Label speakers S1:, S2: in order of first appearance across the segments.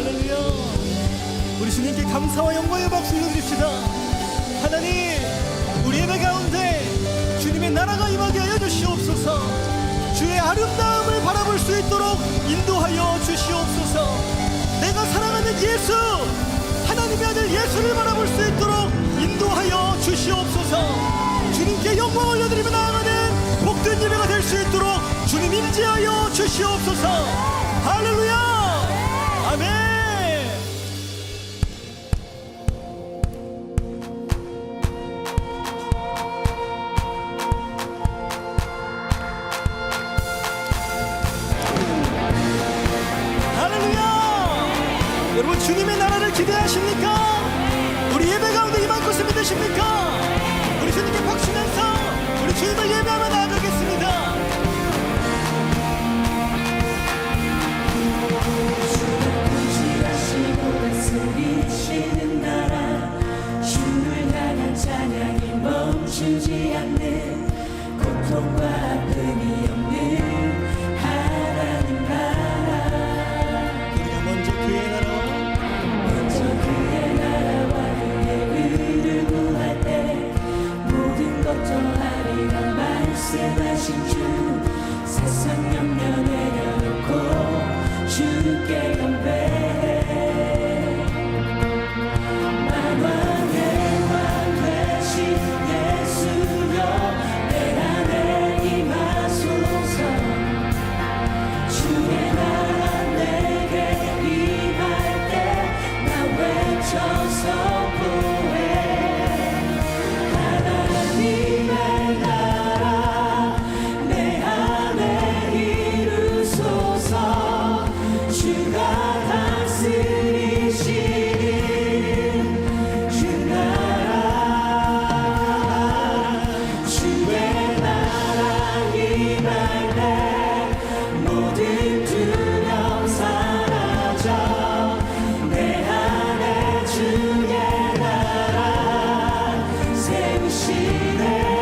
S1: 할렐루야. 우리 주님께 감사와 영광의 박수 올려드립시다. 하나님 우리 예배 가운데 주님의 나라가 임하게 하여 주시옵소서. 주의 아름다움을 바라볼 수 있도록 인도하여 주시옵소서. 내가 사랑하는 예수 하나님의 아들 예수를 바라볼 수 있도록 인도하여 주시옵소서. 주님께 영광 올려드리며 나아가는 복된 예배가 될 수 있도록 주님 임재하여 주시옵소서. 할렐루야 여러분 주님의 나라를 기대하십니까? 우리 예배 가운데 임할 것을 믿으십니까? 우리 주님께 박수면서 우리 주님을 예배하며 나아가겠습니다.
S2: 다스리시는 나라 주를 향한 찬양이 멈추지 않는 고통과 아픔이 see there.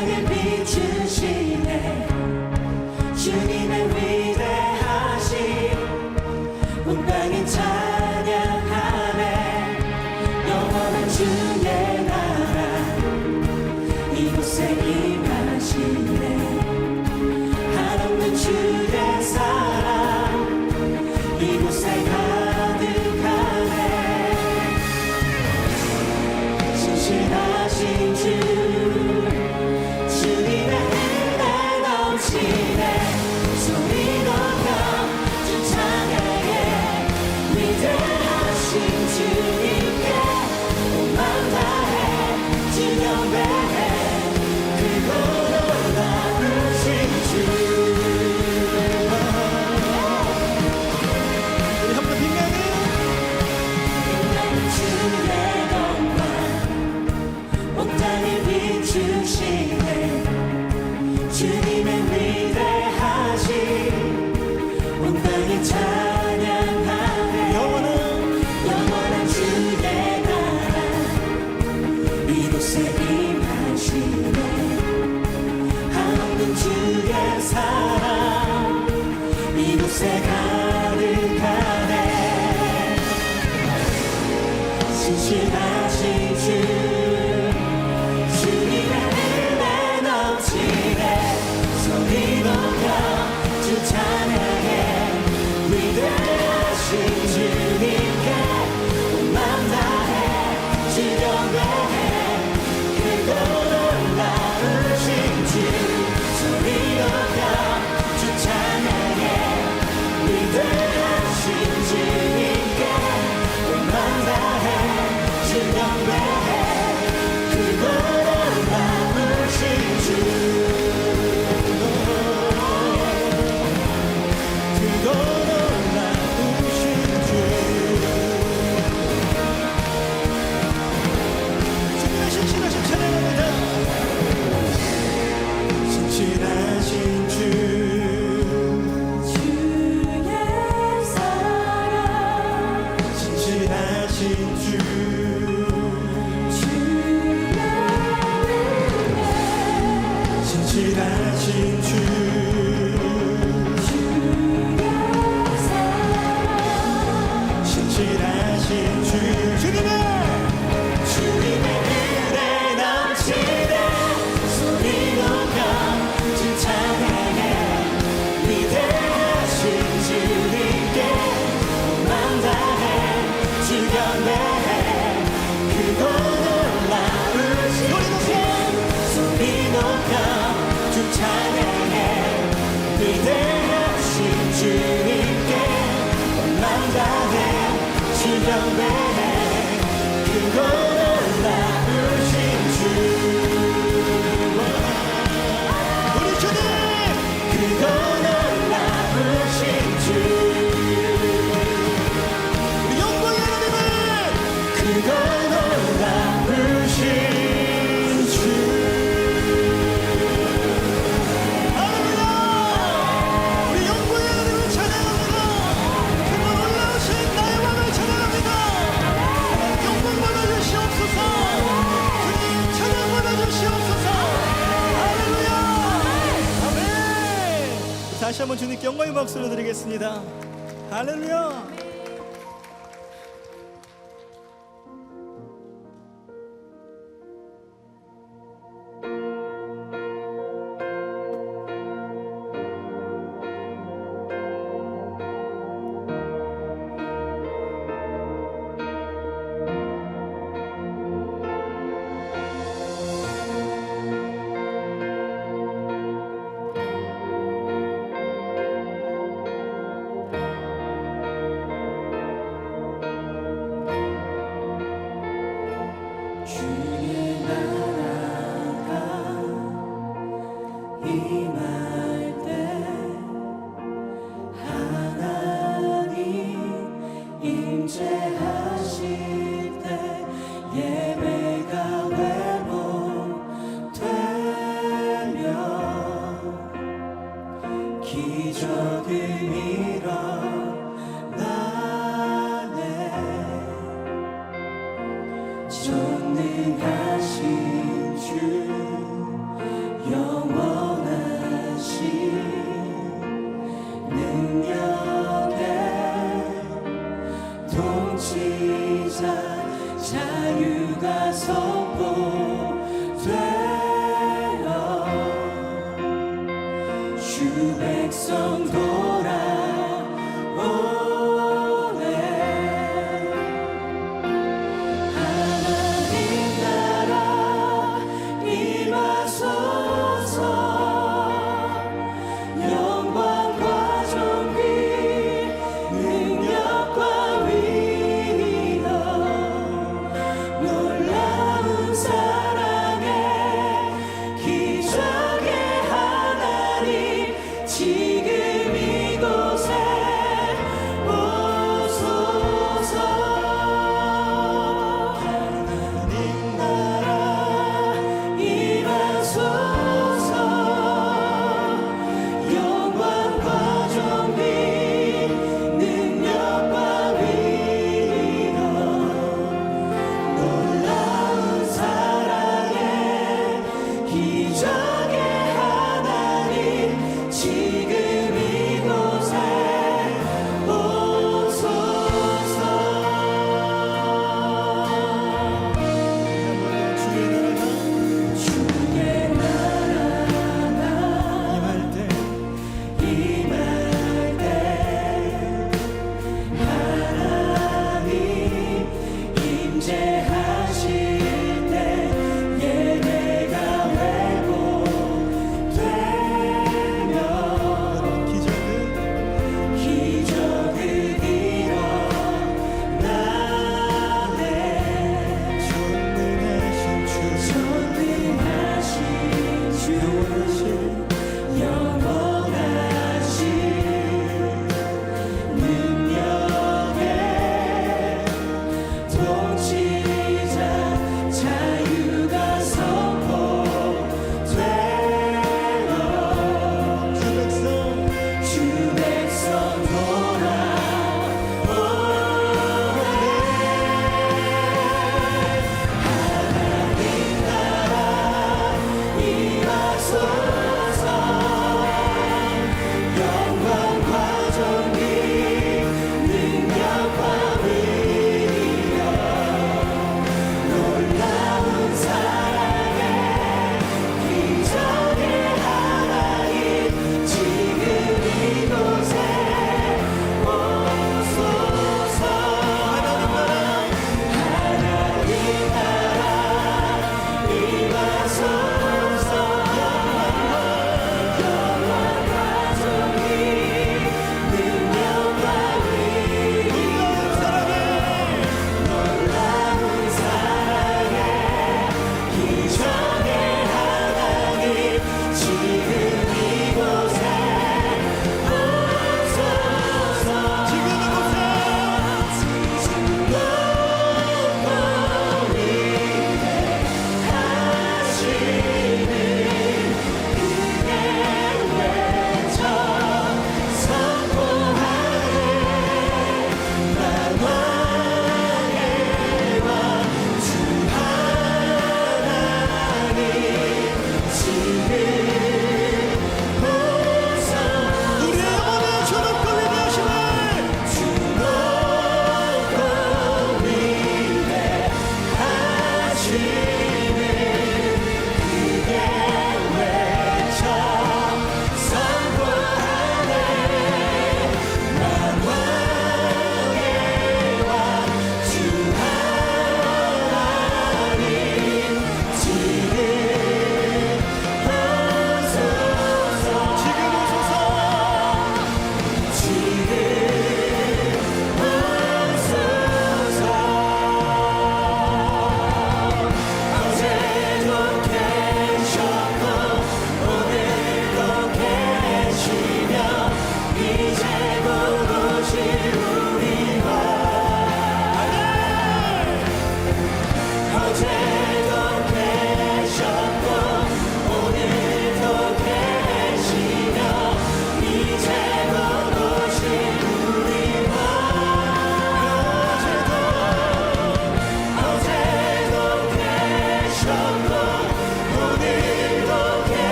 S2: 나를 비추시네 주님의 위대 전능하신 주.
S1: 박수를 드리겠습니다 기적의 미라